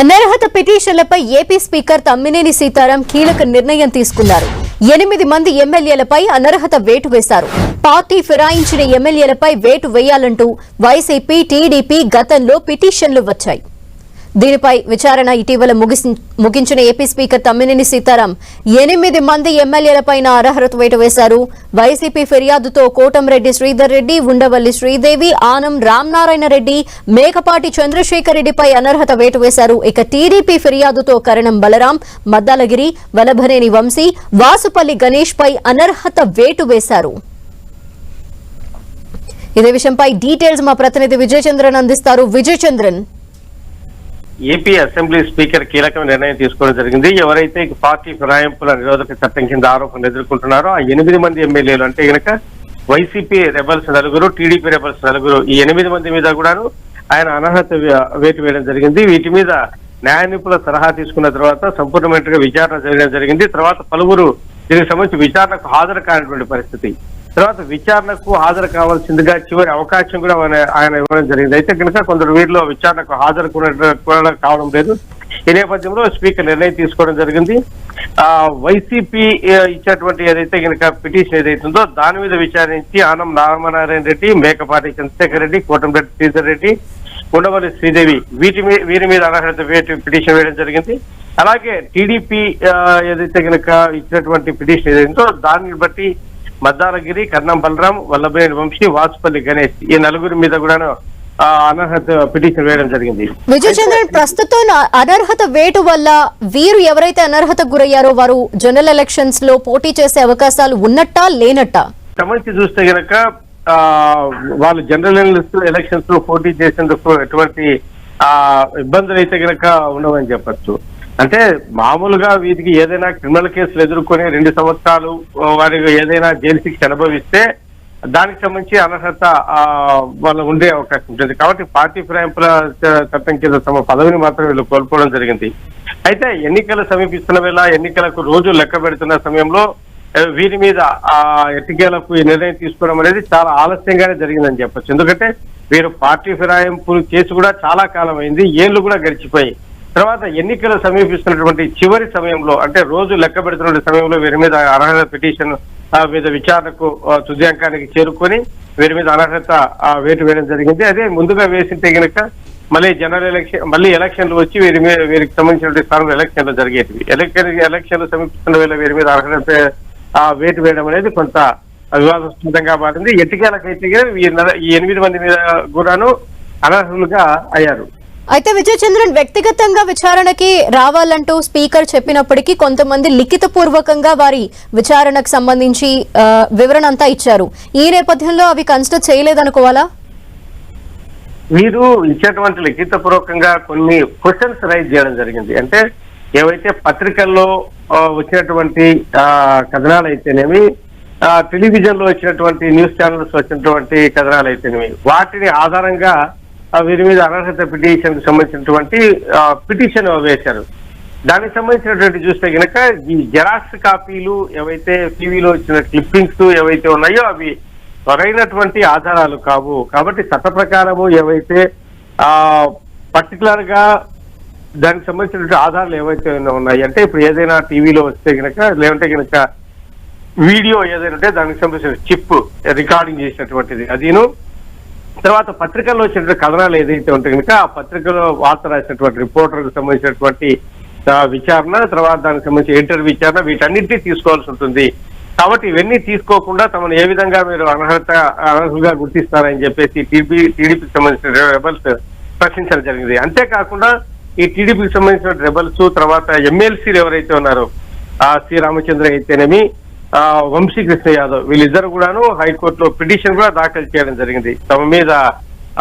అనర్హత పిటిషన్లపై AP speaker Tammineni Sitaram కీలక నిర్ణయం తీసుకున్నారు. ఎనిమిది మంది ఎమ్మెల్యేలపై అనర్హత వేటు వేశారు. పార్టీ ఫిరాయించిన ఎమ్మెల్యేలపై వేటు వేయాలంటూ వైసీపీ టీడీపీ గతంలో పిటిషన్లు వచ్చాయి. దీనిపై విచారణ ఇటీవల ముగించిన ఏపీ స్పీకర్ తమ్మినేని సీతారాం ఎనిమిది మంది ఎమ్మెల్యేలపైన అర్హత వేటు వేశారు. వైసీపీ ఫిర్యాదుతో కోటంరెడ్డి శ్రీధర్ రెడ్డి ఉండవల్లి శ్రీదేవి ఆనం రామనారాయణ రెడ్డి మేకపాటి చంద్రశేఖర్ రెడ్డిపై అనర్హత వేటు వేశారు. ఇక టీడీపీ ఫిర్యాదుతో కరణం బలరాం మద్దాలగిరి వలభనేని వంశీ వాసుపల్లి గణేష్ పై అనర్హత వేటు వేశారు. ఇదే విషయంపై డీటెయిల్స్ మా ప్రతినిధి విజయచంద్రన్ అందిస్తారు. విజయచంద్రన్. ఏపీ అసెంబ్లీ స్పీకర్ కీలక నిర్ణయం తీసుకోవడం జరిగింది. ఎవరైతే పార్టీ ఫిరాయింపుల నిరోధక చట్టం కింద ఆరోపణలు ఎదుర్కొంటున్నారో ఆ ఎనిమిది మంది ఎమ్మెల్యేలు అంటే గనక వైసీపీ రెబల్స్ నలుగురు టీడీపీ రెబల్స్ నలుగురు ఈ ఎనిమిది మంది మీద కూడాను ఆయన అనర్హత వేటు వేయడం జరిగింది. వీటి మీద న్యాయ నిపుణుల సలహా తీసుకున్న తర్వాత సంపూర్ణమైన విచారణ జరగడం జరిగింది. తర్వాత పలువురు దీనికి సంబంధించి విచారణకు హాజరు కానటువంటి పరిస్థితి. తర్వాత విచారణకు హాజరు కావాల్సిందిగా చివరి అవకాశం కూడా ఆయన ఆయన ఇవ్వడం జరిగింది. అయితే కనుక కొందరు వీరిలో విచారణకు హాజరు కూడా కావడం లేదు. ఈ నేపథ్యంలో స్పీకర్ నిర్ణయం తీసుకోవడం జరిగింది. ఆ వైసీపీ ఇచ్చినటువంటి ఏదైతే కనుక పిటిషన్ ఏదైతుందో దాని మీద విచారించి ఆనం నారాయణ రెడ్డి మేకపాటి చంద్రశేఖర్ రెడ్డి కోటంరెడ్డి శ్రీధర్ రెడ్డి ఉండవల్లి శ్రీదేవి వీటి మీద వీరి మీద అనర్హత పిటిషన్ వేయడం జరిగింది. అలాగే టీడీపీ ఏదైతే కనుక ఇచ్చినటువంటి పిటిషన్ ఏదైతుందో దాన్ని బట్టి మద్దాలగిరి కర్ణం బలరాం వల్లభేని వంశీ వాసుపల్లి గణేష్ ఈ నలుగురి మీద కూడా అనర్హత పిటిషన్ వేయడం జరిగింది. విజయ్ చంద్రన్ ప్రస్తుతం అనర్హత వేటు వల్ల వీరు ఎవరైతే అనర్హతకు గురయ్యారో వారు జనరల్ ఎలక్షన్స్లో పోటీ చేసే అవకాశాలు ఉన్నట్టా లేనట్టా? సంబంధించి చూస్తే గనక ఆ, వాళ్ళు జనరల్ ఎలక్షన్స్లో పోటీ చేసేందుకు ఎటువంటి ఆ ఇబ్బందులు అయితే గనక ఉండవని చెప్పొచ్చు. అంటే మామూలుగా వీటికి ఏదైనా క్రిమినల్ కేసులు ఎదుర్కొని రెండు సంవత్సరాలు వారి వారికి ఏదైనా జైలు శిక్ష అనుభవిస్తే దానికి సంబంధించి అనర్హత వాళ్ళు ఉండే అవకాశం ఉంటుంది. కాబట్టి పార్టీ ఫిరాయింపుల చట్టం కింద తమ పదవిని మాత్రం వీళ్ళు కోల్పోవడం జరిగింది. అయితే ఎన్నికలు సమీపిస్తున్న వేళ ఎన్నికలకు రోజు లెక్క పెడుతున్న సమయంలో వీరి మీద ఆ ఎన్నికలకు ఈ నిర్ణయం తీసుకోవడం అనేది చాలా ఆలస్యంగానే జరిగిందని చెప్పొచ్చు. ఎందుకంటే వీరు పార్టీ ఫిరాయింపులు చేసి కూడా చాలా కాలం అయింది ఏళ్ళు కూడా గడిచిపోయి తర్వాత ఎన్నికలు సమీపిస్తున్నటువంటి చివరి సమయంలో అంటే రోజు లెక్క పెడుతున్న సమయంలో వీరి మీద అర్హత పిటిషన్ ఆ, మీద విచారణకు తుద్యాంకానికి చేరుకొని వీరి మీద అనర్హత వేటు వేయడం జరిగింది. అదే ముందుగా వేసింటే గనక మళ్ళీ జనరల్ ఎలక్షన్ మళ్ళీ ఎలక్షన్లు వచ్చి వీరి మీద వీరికి సంబంధించినటువంటి స్థానంలో ఎలక్షన్లు జరిగేటివి. ఎలక్షన్ ఎలక్షన్లు సమీపిస్తున్న వేళ వీరి మీద అర్హత ఆ, వేటు వేయడం అనేది కొంత వివాదాస్పదంగా మారింది. ఎట్టికేలకైతే ఈ ఎనిమిది మంది మీద కూడాను అనర్హులుగా అయ్యారు. అయితే విజయ్ చంద్రన్ వ్యక్తిగతంగా విచారణకి రావాలంటూ స్పీకర్ చెప్పినప్పటికీ కొంతమంది లిఖిత పూర్వకంగా వారి విచారణకు సంబంధించి వివరణ అంతా ఇచ్చారు. ఈ నేపథ్యంలో అవి కన్సిడర్ చేయలేదనుకోవాలా? వీరు ఇచ్చేటువంటి లిఖిత పూర్వకంగా కొన్ని క్వశ్చన్స్ రైజ్ చేయడం జరిగింది. అంటే ఏవైతే పత్రికల్లో వచ్చినటువంటి కథనాలు అయితేనేమి టెలివిజన్లో వచ్చినటువంటి న్యూస్ ఛానల్స్ వచ్చినటువంటి కథనాలు అయితేనేమి వాటిని ఆధారంగా వీరి మీద అనర్హత పిటిషన్కు సంబంధించినటువంటి పిటిషన్ వేశారు. దానికి సంబంధించినటువంటి చూస్తే గనక ఈ జెరాక్స్ కాపీలు ఏవైతే టీవీలో వచ్చిన క్లిప్పింగ్స్ ఏవైతే ఉన్నాయో అవి సరైనటువంటి ఆధారాలు కావు. కాబట్టి చట్ట ప్రకారము ఏవైతే ఆ పర్టికులర్గా దానికి సంబంధించినటువంటి ఆధారాలు ఏవైతే ఉన్నాయి అంటే ఇప్పుడు ఏదైనా టీవీలో వస్తే గనక లేదంటే గనక వీడియో ఏదైనా ఉంటే దానికి సంబంధించిన చిప్ రికార్డింగ్ చేసినటువంటిది. అదిను తర్వాత పత్రికల్లో వచ్చినటువంటి కథనాలు ఏదైతే ఉంటే కనుక ఆ పత్రికలో వార్త రాసినటువంటి రిపోర్టర్కి సంబంధించినటువంటి విచారణ తర్వాత దానికి సంబంధించి ఇంటర్ విచారణ వీటన్నిటినీ తీసుకోవాల్సి ఉంటుంది. కాబట్టి ఇవన్నీ తీసుకోకుండా తమను ఏ విధంగా మీరు అనర్హత అనర్హులుగా గుర్తిస్తారని చెప్పేసి టీడీపీ టీడీపీకి సంబంధించిన రెబల్స్ ప్రశ్నించడం జరిగింది. అంతేకాకుండా ఈ టీడీపీకి సంబంధించిన రెబల్స్ తర్వాత ఎమ్మెల్సీలు ఎవరైతే ఉన్నారో ఆ సి రామచంద్ర అయితేనేమి ఆ వంశీ కృష్ణ యాదవ్. వీళ్ళిద్దరు కూడాను హైకోర్టులో పిటిషన్ కూడా దాఖలు చేయడం జరిగింది. తమ మీద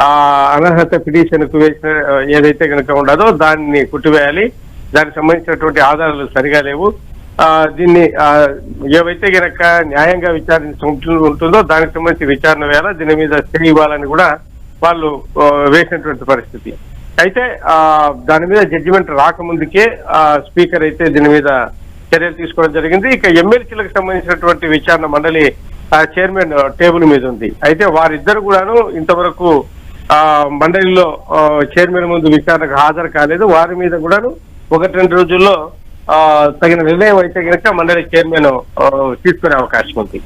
ఆ అనర్హత పిటిషన్కు వేసిన ఏదైతే కనుక ఉండదో దాన్ని కుట్టివేయాలి. దానికి సంబంధించినటువంటి ఆధారాలు సరిగా లేవు. ఆ దీన్ని ఆ, ఏవైతే గనక న్యాయంగా విచారించ ఉంటుందో దానికి సంబంధించి విచారణ వేయాలా? దీని మీద స్టే ఇవ్వాలని కూడా వాళ్ళు వేసినటువంటి పరిస్థితి. అయితే ఆ దాని మీద జడ్జిమెంట్ రాకముందుకే ఆ స్పీకర్ అయితే దీని మీద చర్యలు తీసుకోవడం జరిగింది. ఇక ఎమ్మెల్సీలకు సంబంధించినటువంటి విచారణ మండలి ఆ, చైర్మన్ టేబుల్ మీద ఉంది. అయితే వారిద్దరు కూడాను ఇంతవరకు ఆ, మండలిలో చైర్మన్ ముందు విచారణకు హాజరు కాలేదు. వారి మీద కూడాను ఒకటి రెండు రోజుల్లో ఆ, తగిన నిర్ణయం అయితే కనుక మండలి చైర్మన్ తీసుకునే అవకాశం ఉంది.